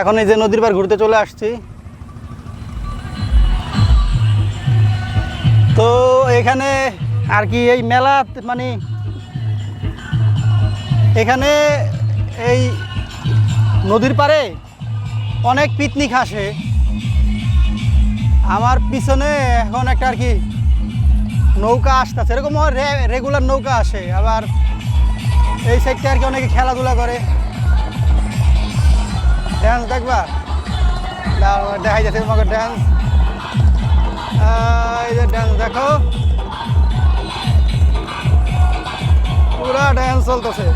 এখন এই যে নদীর পার ঘুরতে চলে আসছি। তো এখানে আর কি এই মেলা মানে এখানে এই নদীর পাড়ে অনেক পিকনিক আসে। আমার পিছনে এখন একটা আর কি নৌকা আসতেছে, এরকম রেগুলার নৌকা আসে। আবার এই সাইডটা আর কি অনেকে খেলাধুলা করে। ড্যান্স দেখবা? দেখাই যাচ্ছে তোমাকে ড্যান্স এই যে ড্যান্স দেখো। পুরা ড্যান্স চলতেছে।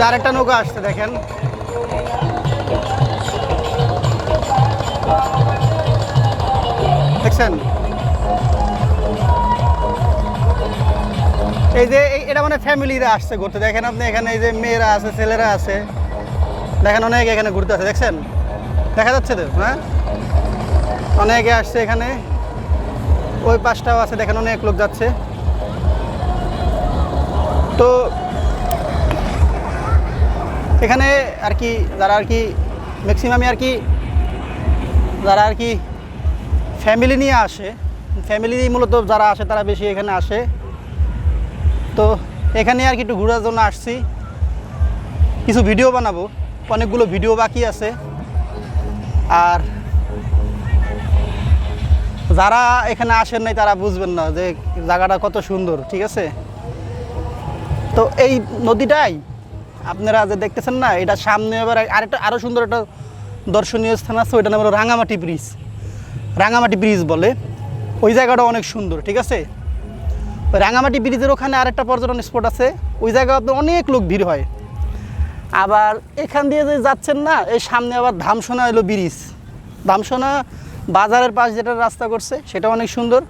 যে আরেকটা নৌকা আসছে, দেখেন। দেখছেন? এই যে এটা মানে ফ্যামিলিরা আসছে ঘুরতে। দেখেন আপনি এখানে এই যে মেয়েরা আছে, ছেলেরা আছে। দেখেন অনেক এখানে ঘুরতে আছে দেখছেন? দেখা যাচ্ছে তো হ্যাঁ? অনেকে আসছে এখানে। ওই পাশটাও আছে, দেখেন অনেক লোক যাচ্ছে। তো এখানে আর কি যারা আর কি ম্যাক্সিমামই আর কি যারা আর কি ফ্যামিলি নিয়ে আসে ফ্যামিলি মূলত যারা আসে তারা বেশি এখানে আসে। তো এখানে আর কি একটু ঘোরার জন্য আসছি। কিছু ভিডিও বানাবো, অনেকগুলো ভিডিও বাকি আছে। আর যারা এখানে আসেন নাই তারা বুঝবেন না যে জায়গাটা কত সুন্দর, ঠিক আছে? তো এই নদীটাই আপনারা যে দেখতেছেন না, এটা সামনে এবার আরেকটা আরও সুন্দর একটা দর্শনীয় স্থান আছে ওইটা নাম হলো রাঙামাটি ব্রিজ। রাঙামাটি ব্রিজ বলে। ওই জায়গাটা অনেক সুন্দর, ঠিক আছে? রাঙামাটি ব্রিজের ওখানে আরেকটা পর্যটন স্পট আছে, ওই জায়গাতে অনেক লোক ভিড় হয়। আবার এখান দিয়ে যে যাচ্ছেন না, এই সামনে আবার ধামসোনা এলো ব্রিজ। ধামসোনা বাজারের পাশ যেটা রাস্তা করছে, সেটা অনেক সুন্দর।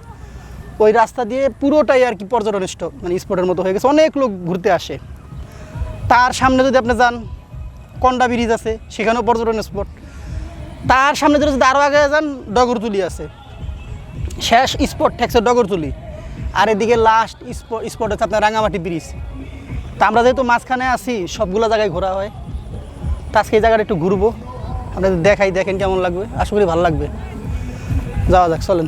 ওই রাস্তা দিয়ে পুরোটাই আর কি পর্যটন স্টপ মানে স্পটের মতো হয়ে গেছে। অনেক লোক ঘুরতে আসে। তার সামনে যদি আপনি যান, কন্ডা ব্রিজ আছে, সেখানেও পর্যটন স্পট। তার সামনে যদি আরও আগে যান, ডগরতুলি আছে। শেষ স্পট ঠেকছে ডগরতুলি। আর এদিকে লাস্ট স্পট হচ্ছে আপনার রাঙামাটি ব্রিজ। তা আমরা যেহেতু মাঝখানে আছি, সবগুলো জায়গায় ঘোরা হয়। তা আজকে এই জায়গাটা একটু ঘুরবো। আপনাদের দেখাই, দেখেন কেমন লাগবে। আশা করি ভালো লাগবে। যাওয়া যাক, চলেন।